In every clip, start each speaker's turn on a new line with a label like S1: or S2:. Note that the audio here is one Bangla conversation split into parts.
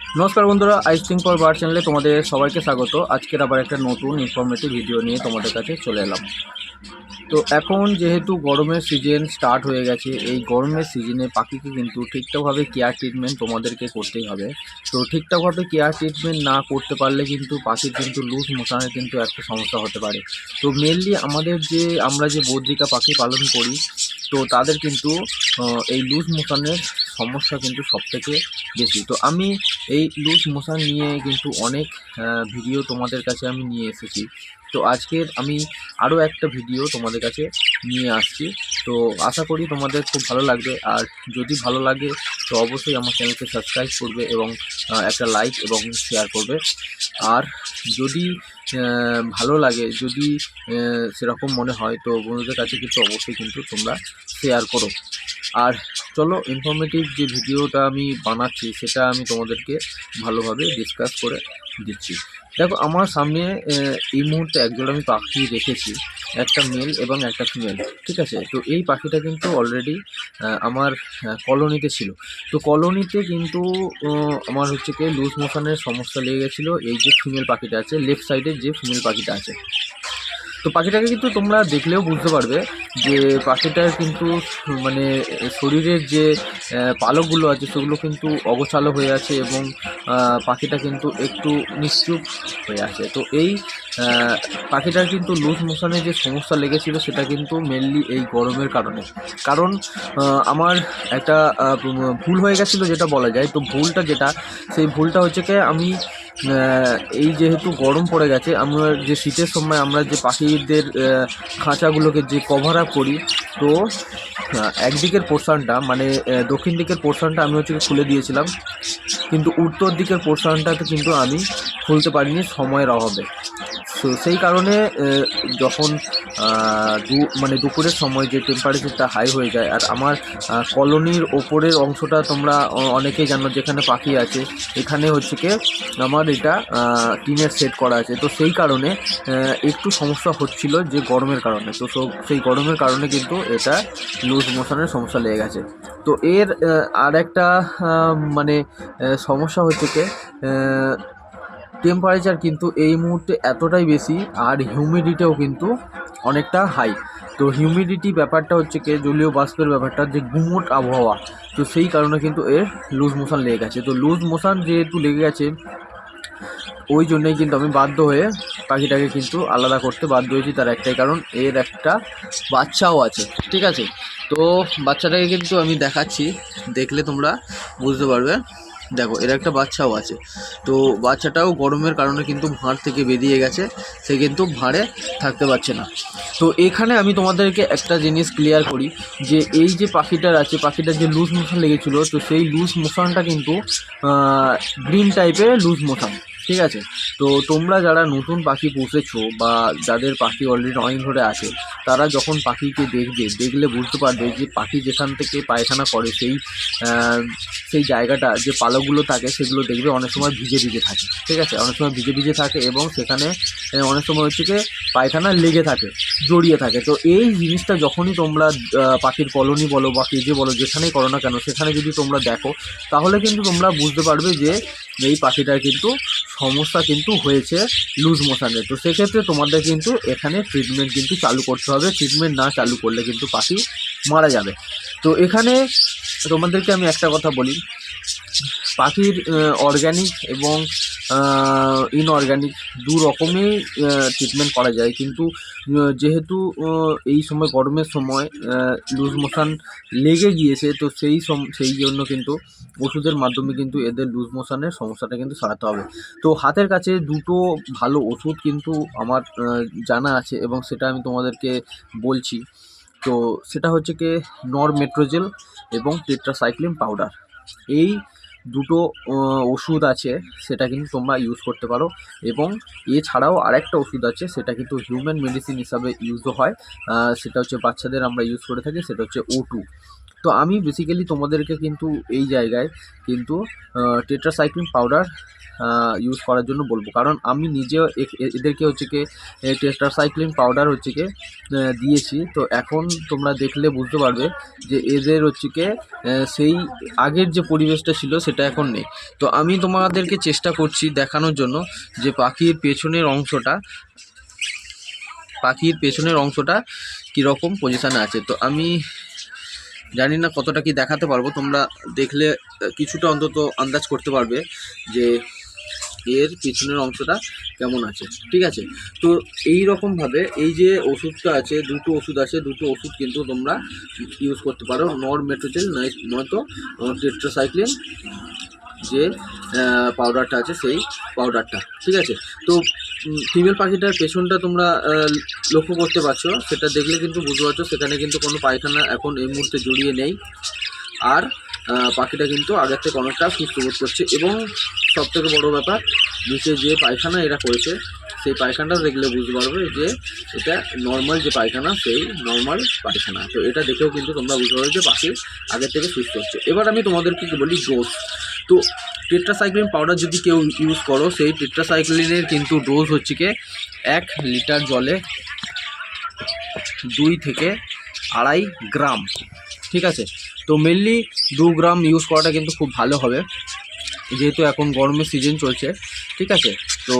S1: নমস্কার বন্ধুরা আইসক্রিম ফর বার চ্যানেলে তোমাদের সবাইকে স্বাগত। আজকের আবার একটা নতুন ইনফরমেটিভ ভিডিও নিয়ে তোমাদের কাছে চলে এলাম। তো এখন যেহেতু গরমের সিজন স্টার্ট হয়ে গেছে, এই গরমের সিজনে পাখিকে কিন্তু ঠিকঠাকভাবে কেয়ার ট্রিটমেন্ট তোমাদেরকে করতেই হবে। তো ঠিকঠাকভাবে কেয়ার ট্রিটমেন্ট না করতে পারলে কিন্তু পাখির কিন্তু লুজ মোশনের কিন্তু একটা সমস্যা হতে পারে। তো মেনলি আমাদের যে, আমরা যে বদ্রিকা পাখি পালন করি তো তাদের কিন্তু এই লুজ মোশনের সমস্যা কিন্তু সবথেকে বেশি। তো আমি এই লুজ মোশন নিয়ে কিন্তু অনেক ভিডিও তোমাদের কাছে আমি নিয়ে এসেছি। তো আজকের আমি আরও একটা ভিডিও তোমাদের কাছে নিয়ে আসছি। তো আশা করি তোমাদের খুব ভালো লাগবে। আর যদি ভালো লাগে, তো অবশ্যই আমার চ্যানেলকে সাবস্ক্রাইব করবে এবং একটা লাইক এবং শেয়ার করবে। আর যদি ভালো লাগে। যদি সেরকম মনে হয়, তো বন্ধুদের কাছে কিন্তু অবশ্যই কিন্তু তোমরা শেয়ার করো। আর চলো ইনফরমেটিভ যে ভিডিওটা আমি বানাচ্ছি, সেটা আমি তোমাদেরকে ভালোভাবে ডিসকাস করে দিচ্ছি। দেখো, আমার সামনে এই মুহূর্তে একজোড়া আমি পাখি রেখেছি একটা মেল এবং একটা ফিমেল ঠিক আছে? তো এই পাখিটা কিন্তু অলরেডি আমার কলোনিতে ছিল। তো কলোনিতে কিন্তু আমার হচ্ছে কি লুজ মোশনের সমস্যা লেগে গেছিল। এই যে ফিমেল পাখিটা আছে লেফট সাইডে যে ফিমেল পাখিটা আছে। তো পাখিটাকে কিন্তু তোমরা দেখলেও বুঝতে পারবে যে পাখিটার কিন্তু মানে শরীরের যে পালকগুলো আছে সেগুলো কিন্তু অগোছালো হয়ে আছে এবং পাখিটা কিন্তু একটু নিশ্চুপ হয়ে আছে। তো এই পাখিটার কিন্তু লুজ মোশনের যে সমস্যা লেগেছিল সেটা কিন্তু মেনলি এই গরমের কারণে। কারণ আমার একটা ভুল হয়ে গেছিল যেটা বলা যায়। তো ভুলটা যেটা, সেই ভুলটা হচ্ছে কি আমি এই যেহেতু গরম পড়ে গেছে, আমরা যে শীতের সময় আমরা যে পাখিদের খাঁচাগুলোকে যে কভার আপ করি, তো একদিকের পোর্শনটা মানে দক্ষিণ দিকের পোর্শনটা আমি হচ্ছে খুলে দিয়েছিলাম। কিন্তু উত্তর দিকের পোর্শনটাতে কিন্তু আমি খুলতে পারিনি, সময়ের অভাবে। তো সেই কারণে যখন দু মানে দুপুরের সময় যে টেম্পারেচারটা হাই হয়ে যায়, আর আমার কলোনির ওপরের অংশটা তোমরা অনেকেই জানো যেখানে পাখি আছে, এখানে হচ্ছে কি আমার এটা টিনের সেট করা আছে। তো সেই কারণে একটু সমস্যা হচ্ছিল যে গরমের কারণে। তো সেই গরমের কারণে কিন্তু এটা লুজ মোশনের সমস্যা লেগে গেছে। তো এর আর একটা মানে সমস্যা হচ্ছে কি টেম্পারেচার কিন্তু এই মুহূর্তে এতটাই বেশি আর হিউমিডিটিও কিন্তু অনেকটা হাই তো হিউমিডিটি ব্যাপারটা হচ্ছে কি, জলীয় বাষ্পের ব্যাপারটা, যে গুমোট আবহাওয়া, তো সেই কারণে কিন্তু এর লুজ মোশন লেগে গেছে। তো লুজ মোশন যেহেতু লেগে গেছে, ওই জন্যই কিন্তু আমি বাধ্য হয়ে পাখিটাকে কিন্তু আলাদা করতে বাধ্য হয়েছি তার একটাই কারণ, এর একটা বাচ্চাও আছে, ঠিক আছে? তো বাচ্চাটাকে কিন্তু আমি দেখাচ্ছি, দেখলে তোমরা বুঝতে পারবে। দেখো, এর একটা বাচ্চাও আছে। তো বাচ্চাটাও গরমের কারণে কিন্তু ভাঁড় থেকে বেরিয়ে গেছে, সে কিন্তু ভাঁড়ে থাকতে পারছে না। তো এখানে আমি তোমাদেরকে একটা জিনিস ক্লিয়ার করি, যে এই যে পাখিটার আছে, পাখিটার যে লুজ মোশন লেগেছিলো, তো সেই লুজ মোশনটা কিন্তু গ্রিন টাইপের লুজ মোশন ঠিক আছে? তো তোমরা যারা নতুন পাখি পুষেছো বা যাদের পাখি অলরেডি অনেক ধরে আছে, তারা যখন পাখিকে দেখবে, দেখলে বুঝতে পারবে যে পাখি যেখান থেকে পায়খানা করে সেই সেই জায়গাটা, যে পালকগুলো থাকে সেগুলো দেখবে অনেক সময় ভিজে ভিজে থাকে। ঠিক আছে? অনেক সময় ভিজে ভিজে থাকে এবং সেখানে অনেক সময় হচ্ছে কি পায়খানা লেগে থাকে, জড়িয়ে থাকে। তো এই জিনিসটা যখনই তোমরা পাখির কলোনি বলো বা কেজে বলো, যেখানেই করো না কেন, সেখানে যদি তোমরা দেখো, তাহলে কিন্তু তোমরা বুঝতে পারবে যে এই পাখিটার কিন্তু সমস্যা কিন্তু হয়েছে লুজ মোশানে তো সেক্ষেত্রে তোমাদের কিন্তু এখানে ট্রিটমেন্ট কিন্তু চালু করতে হবে। ট্রিটমেন্ট না চালু করলে কিন্তু পাখি মারা যাবে। তো এখানে তোমাদেরকে আমি একটা কথা বলি। পাখির অর্গ্যানিক এবং ইনঅর্গ্যানিক দু রকমই ট্রিটমেন্ট করা যায়। কিন্তু যেহেতু এই সময় গরমের সময় লুজ মোশন লেগে গিয়েছে, তো সেই সম- সেই জন্য কিন্তু ওষুধের মাধ্যমে কিন্তু এদের লুজ মোশনের সমস্যাটা কিন্তু সারাতে হবে। তো হাতের কাছে দুটো ভালো ওষুধ কিন্তু আমার জানা আছে এবং সেটা আমি তোমাদেরকে বলছি। তো সেটা হচ্ছে কি নর মেট্রোজেল এবং টেট্রাসাইক্লিন পাউডার এই দুটো ওষুধ আছে, সেটা কিন্তু তোমরা ইউজ করতে পারো। এবং এছাড়াও আরেকটা ওষুধ আছে, সেটা কিন্তু হিউম্যান মেডিসিন হিসাবে ইউজও হয়। সেটা হচ্ছে বাচ্চাদের আমরা ইউজ করে থাকি, সেটা হচ্ছে ও টু তো আমি বেসিক্যালি তোমাদেরকে কিন্তু এই জায়গায় কিন্তু টেট্রাসাইক্লিন পাউডার ইউজ করার জন্য বলব। কারণ আমি এ- এদেরকে হচ্ছে কি টেট্রাসাইক্লিন পাউডার হচ্ছে কি দিয়েছি। তো এখন তোমরা দেখলে বুঝতে পারবে যে এদের হচ্ছে কি সেই আগের যে পরিবেশটা ছিল সেটা এখন নেই। তো আমি তোমাদেরকে চেষ্টা করছি দেখানোর জন্য যে পাখির পেছনের অংশটা, পাখির পেছনের অংশটা কীরকম পজিশানে আছে। তো আমি জানি না কতটা কি দেখাতে পারব, তোমরা দেখলে কিছুটা অন্তত আন্দাজ করতে পারবে যে এর পিছনের অংশটা কেমন আছে, ঠিক আছে? তো এই রকমভাবে এই যে ওষুধটা আছে, দুটো ওষুধ আছে, দুটো ওষুধ কিন্তু তোমরা ইউজ করতে পারো। নর মেট্রোজেল নয়তো টেট্রাসাইক্লিন যে পাউডারটা আছে, সেই পাউডারটা ঠিক আছে? তো ফিমেল পাখিটার পেছনটা তোমরা লক্ষ্য করতে পারছ। সেটা দেখলে কিন্তু বুঝতে পারছ, সেখানে কিন্তু কোনো পায়খানা এখন এই মুহূর্তে জড়িয়ে নেই। আর পাখিটা কিন্তু আগের থেকে অনেকটা সুস্থ বোধ করছে। এবং সব থেকে বড়ো ব্যাপার, নিচে যে পায়খানা এরা করেছে, সেই পায়খানাটা দেখলে বুঝতে পারবে যে এটা নর্মাল যে পায়খানা, সেই নর্মাল পায়খানা। তো এটা দেখেও কিন্তু তোমরা বুঝতে পারবে যে পাখি আগের থেকে সুস্থ হচ্ছে। এবার আমি তোমাদেরকে বলি ডোজ তো টেট্রাসাইক্লিন পাউডার যদি কেউ ইউজ করো, সেই টেট্রাসাইক্লিনের কিন্তু ডোজ হচ্ছে কি এক লিটার জলে দুই থেকে আড়াই গ্রাম। ঠিক আছে? তো মেনলি দু গ্রাম ইউজ করাটা কিন্তু খুব ভালো হবে, যেহেতু এখন গরমের সিজন চলছে। ঠিক আছে? তো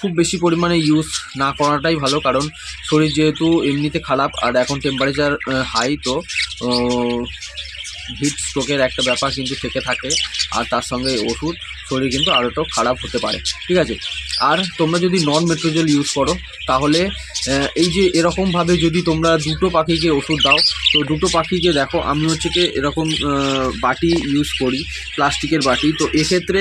S1: খুব বেশি পরিমাণে ইউজ না করাটাই ভালো, কারণ শরীর যেহেতু এমনিতে খারাপ, আর এখন টেম্পারেচার হাই তো হিট স্ট্রোকের একটা ব্যাপার কিন্তু থেকে থাকে, আর তার সঙ্গে ওষুধ শরীর কিন্তু আরোটাও খারাপ হতে পারে। ঠিক আছে? আর তোমরা যদি নন মেট্রোজেল ইউজ করো, তাহলে এই যে এরকমভাবে যদি তোমরা দুটো পাখিকে ওষুধ দাও, তো দুটো পাখিকে দেখো, আমি হচ্ছে কি এরকম বাটি ইউজ করি, প্লাস্টিকের বাটি। তো এক্ষেত্রে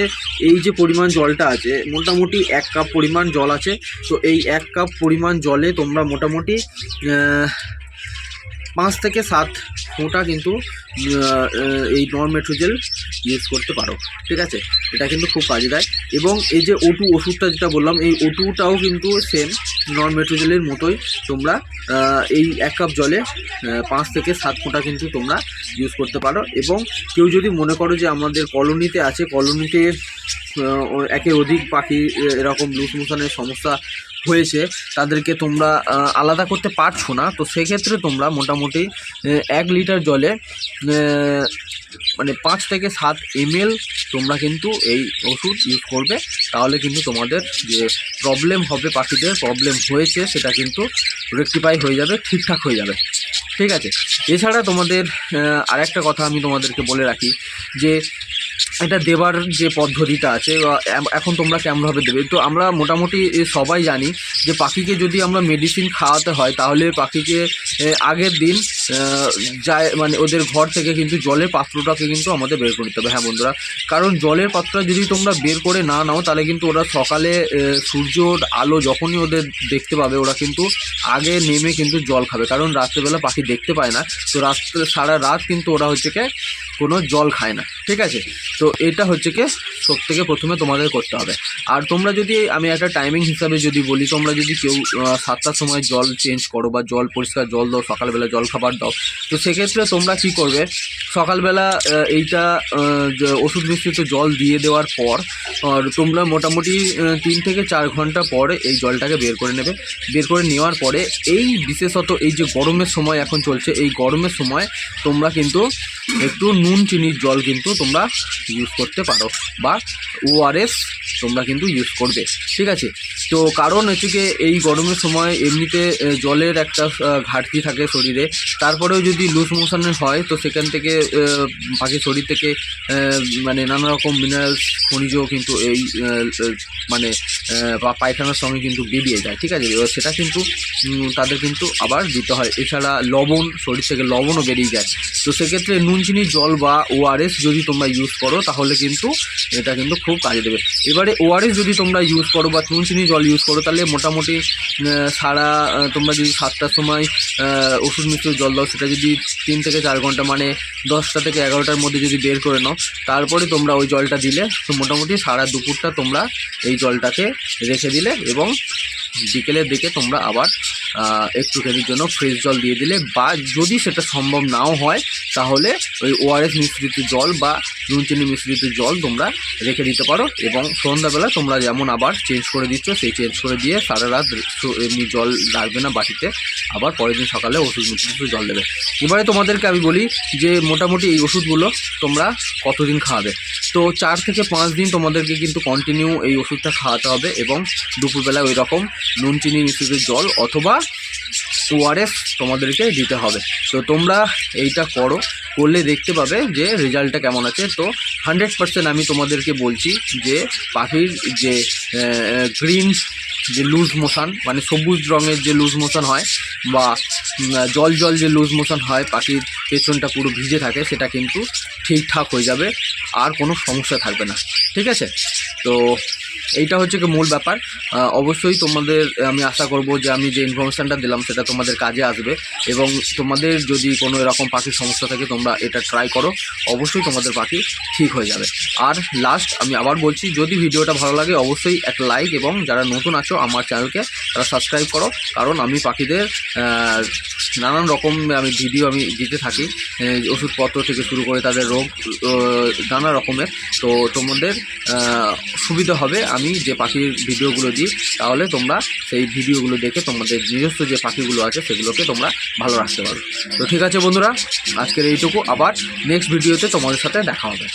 S1: এই যে পরিমাণ জলটা আছে, মোটামুটি এক কাপ পরিমাণ জল আছে। তো এই এক কাপ পরিমাণ জলে তোমরা মোটামুটি পাঁচ থেকে সাত ফোঁটা কিন্তু এই নন মেট্রোজেল ইউজ করতে পারো, ঠিক আছে? এটা কিন্তু খুব কাজে দেয়। এবং এই যে ওটু ওষুধটা যেটা বললাম, এই ওটুটাও কিন্তু সেম নন মেট্রোজেলের মতোই তোমরা এই এক কাপ জলে পাঁচ থেকে সাত ফোঁটা কিন্তু তোমরা ইউজ করতে পারো। এবং কেউ যদি মনে করো যে আমাদের কলোনিতে আছে, কলোনিতে একের অধিক পাখি এরকম লুস মোশনের সমস্যা হয়েছে, তাদেরকে তোমরা আলাদা করতে পারছ না। তো সেক্ষেত্রে তোমরা মোটামুটি এক লিটার জলে মানে পাঁচ থেকে সাত এমএল তোমরা কিন্তু এই ওষুধ ইউজ করবে। তাহলে কিন্তু তোমাদের যে প্রবলেম হবে পাখিদের প্রবলেম হয়েছে, সেটা কিন্তু রেক্টিফাই হয়ে যাবে, ঠিকঠাক হয়ে যাবে। ঠিক আছে? এছাড়া তোমাদের আরেকটা কথা আমি তোমাদেরকে বলে রাখি যে এটা দেবার যে পদ্ধতিটা আছে এখন তোমরা কেমনভাবে দেবে? তো আমরা মোটামুটি সবাই জানি যে পাখিকে যদি আমরা মেডিসিন খাওয়াতে হয়, তাহলে পাখিকে আগের দিন যায় মানে ওদের ঘর থেকে কিন্তু জলের পাত্রটাকে কিন্তু আমাদের বের করে নিতে হবে। হ্যাঁ বন্ধুরা, কারণ জলের পাত্রটা যদি তোমরা বের করে না নাও, তাহলে কিন্তু ওরা সকালে সূর্যর আলো যখনই ওদের দেখতে পাবে, ওরা কিন্তু আগে নেমে কিন্তু জল খাবে। কারণ রাত্রেবেলা পাখি দেখতে পায় না। তো রাত্রে, সারা রাত কিন্তু ওরা হচ্ছে কোনো জল খায় না, ঠিক আছে? তো এটা হচ্ছে কি সব থেকে প্রথমে তোমাদের করতে হবে। আর তোমরা যদি, আমি একটা টাইমিং হিসাবে যদি বলি, তোমরা যদি কেউ সাতটার সময় জল চেঞ্জ করো বা জল পরিষ্কার জল দাও, সকালবেলা জল খাবার দাও, তো সেক্ষেত্রে তোমরা কি করবে, সকালবেলা এইটা ওষুধ মিশ্রিত জল দিয়ে দেওয়ার পর তোমরা মোটামুটি তিন থেকে চার ঘণ্টা পরে এই জলটাকে বের করে নেবে। বের করে নেওয়ার পরে এই বিশেষত এই যে গরমের সময় এখন চলছে, এই গরমের সময় তোমরা কিন্তু একটু নুন, চিনির জল কিন্তু তোমরা ইউজ করতে পারো বা ওআরএস তোমরা কিন্তু ইউজ করবে, ঠিক আছে? তো কারণ হচ্ছে এই গরমের সময় এমনিতে জলের একটা ঘাটতি থাকে শরীরে। তারপরেও যদি লুজ মোশনের হয়, তো সেখান থেকে পাখির শরীর থেকে মানে নানা রকম মিনারেলস খনিজ কিন্তু এই মানে বা পায়খানার সঙ্গে কিন্তু বেরিয়ে যায়, ঠিক আছে? এবার সেটা কিন্তু তাদের কিন্তু আবার দিতে হয়। এছাড়া লবণ শরীর থেকে লবণও বেরিয়ে যায়। তো সেক্ষেত্রে নুন চিনি জল বা ওআরএস যদি তোমরা ইউজ করো, তাহলে কিন্তু এটা কিন্তু খুব কাজে দেবে। এবারে ওআরএস যদি তোমরা ইউজ করো বা নুন চিনি জল ইউজ করো, তাহলে মোটামুটি সারা তোমরা যদি সাতটার সময় ওষুধ মিশ্র জল দাও, সেটা যদি তিন থেকে চার ঘণ্টা মানে দশটা থেকে এগারোটার মধ্যে যদি বের করে নাও, তারপরে তোমরা ওই জলটা দিলে, তো মোটামুটি সারা দুপুরটা তোমরা এই জলটাকে রেখে দিলে এবং বিকেলের দিকে তোমরা আবার একটুখানির জন্য ফ্রেশ জল দিয়ে দিলে বা যদি সেটা সম্ভব নাও হয়, তাহলে ওই ওআরএস মিশ্রিত জল বা নুন চিনি মিশ্রিত জল তোমরা রেখে দিতে পারো এবং সন্ধ্যাবেলা তোমরা যেমন আবার চেঞ্জ করে দিচ্ছ, সেই চেঞ্জ করে দিয়ে সারা রাত এমনি জল লাগবে না বাটিতে, আবার পরের দিন সকালে ওষুধ মিশ্রিত জল দেবে। এবারে তোমাদেরকে আমি বলি যে মোটামুটি এই ওষুধগুলো তোমরা কতদিন খাওয়াবে? তো চার থেকে পাঁচ দিন তোমাদেরকে কিন্তু কন্টিনিউ এই ওষুধটা খাওয়াতে হবে এবং দুপুরবেলা ওই রকম নুন, চিনি মিশ্রিত জল অথবা ওআরএস তোমাদেরকে দিতে হবে। তো তোমরা এইটা করো, করলে দেখতে পাবে যে রেজাল্টটা কেমন আছে। তো হান্ড্রেড পার্সেন্ট আমি তোমাদেরকে বলছি যে পাখির যে গ্রিন যে লুজ মোশন মানে সবুজ রঙের যে লুজ মোশন হয় বা জল জল যে লুজ মোশন হয়, পাখির পেছনটা পুরো ভিজে থাকে, সেটা কিন্তু ঠিকঠাক হয়ে যাবে, আর কোনো সমস্যা থাকবে না। ঠিক আছে? তো এইটা হচ্ছে কি মূল ব্যাপার। অবশ্যই তোমাদের, আমি আশা করব যে আমি যে ইনফরমেশানটা দিলাম সেটা তোমাদের কাজে আসবে এবং তোমাদের যদি কোনো এরকম পাখির সমস্যা থাকে তোমরা এটা ট্রাই করো। অবশ্যই তোমাদের পাখি ঠিক হয়ে যাবে। আর লাস্ট আমি আবার বলছি, যদি ভিডিওটা ভালো লাগে অবশ্যই একটা লাইক এবং যারা নতুন আছো আমার চ্যানেলকে তারা সাবস্ক্রাইব করো। কারণ আমি পাখিদের নানান রকম আমি ভিডিও আমি দিতে থাকি ওষুধপত্র থেকে শুরু করে তাদের রোগ নানা রকমের। তো তোমাদের সুবিধা হবে। আমি যে পাখির ভিডিওগুলো দিই, তাহলে তোমরা সেই ভিডিওগুলো দেখে তোমাদের নিজস্ব যে পাখিগুলো আছে, সেগুলোকে তোমরা ভালো রাখতে পারো। তো ঠিক আছে বন্ধুরা, আজকের এইটুকু, আবার নেক্সট ভিডিওতে তোমাদের সাথে দেখা হবে।